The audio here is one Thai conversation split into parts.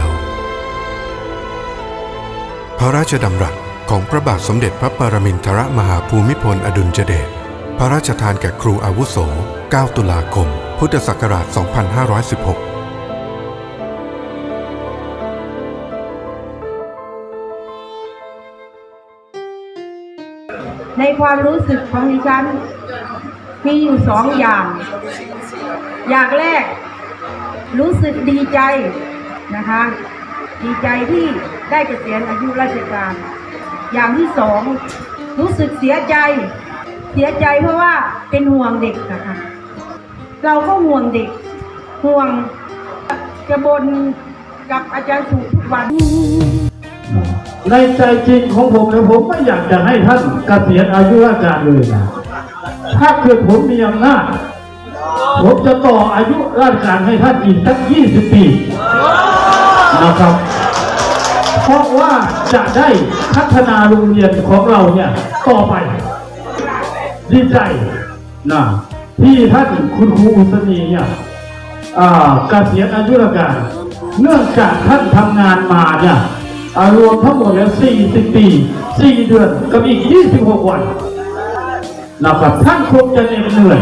ว พระราชดำรัสของพระบาทสมเด็จพระปรมินทรมหาภูมิพลอดุลยเดช พระราชทานแก่ครูอาวุโส 9 ตุลาคม พุทธศักราช 2516ในความรู้สึกของดิฉัน มีอยู่สองอย่าง อย่างแรก รู้สึกดีใจนะคะ ดีใจที่ได้เกษียณอายุราชการ อย่างที่สองรู้สึกเสียใจ เสียใจเพราะว่าเป็นห่วงเด็กนะคะเราก็ห่วงเด็ก ห่วงจะบนกับอาจารย์สุทุกวัน ในใจจริงของผมเนี่ยผมไม่อยากจะให้ท่านเกษียณอายุราชการเลยนะถ้าเกิดผมมีอำนาจผมจะต่ออายุราชการให้ท่านอีกสัก 20 ปี นะครับ เพราะว่าจะได้พัฒนาโรงเรียนของเราเนี่ยต่อไป ดีใจนะที่ท่านคุณครูอุศนีเนี่ยอ่าเกษียณอายุราชการเนื่องจากท่านทำงานมาเนี่ยรวมทั้งหมดแล้ว 40 ปี 4 เดือนกับอีก 26 วันนะครับท่านคงจะเหนื่อย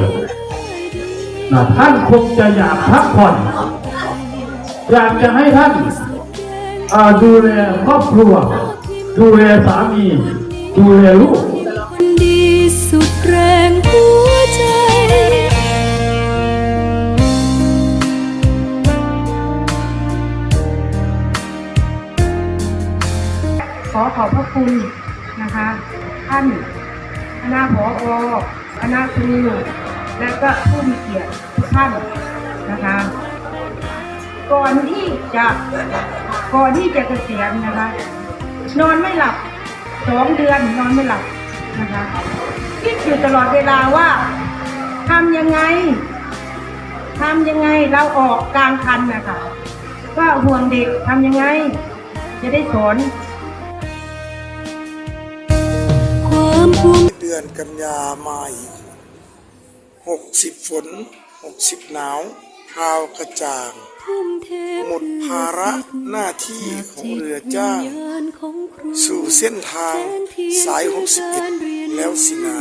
นะท่านคงจะอยากพักผ่อน อยากจะให้ท่านดูแลครอบครัว ดูแลสามี ดูแลลูกดีสุดแรงหัวใจขอขอบพระคุณนะคะ ท่านคณะผอคณะครูและก็ผู้มีเกียรติทุกท่านนะคะ ก่อนที่จะก่อนที่จะเกษียณนะคะ นอนไม่หลับสองเดือนนอนไม่หลับนะคะคิดอยู่ตลอดเวลาว่าทำยังไงทำยังไงเราออกกลางคันนะคะว่าห่วงเด็กทำยังไง จะได้สอนความภูมิเดือนกันยามาอีกหกสิบฝนหกสิบหนาวพราวกระจ่าง หมดภาระหน้าที่ของเรือจ้าง สู่เส้นทางสาย 61 แล้วสินา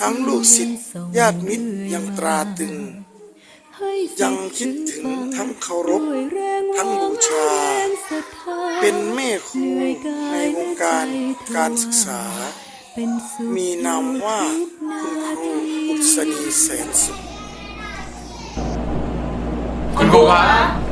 ทั้งลูกศิษย์ญาติมิตรยังตราตึง ยังคิดถึงทั้งเคารพ ทั้งบูชา เป็นแม่ครูในวงการการศึกษา มีนามว่าคุณครูอุศนีแสนสุข Gawa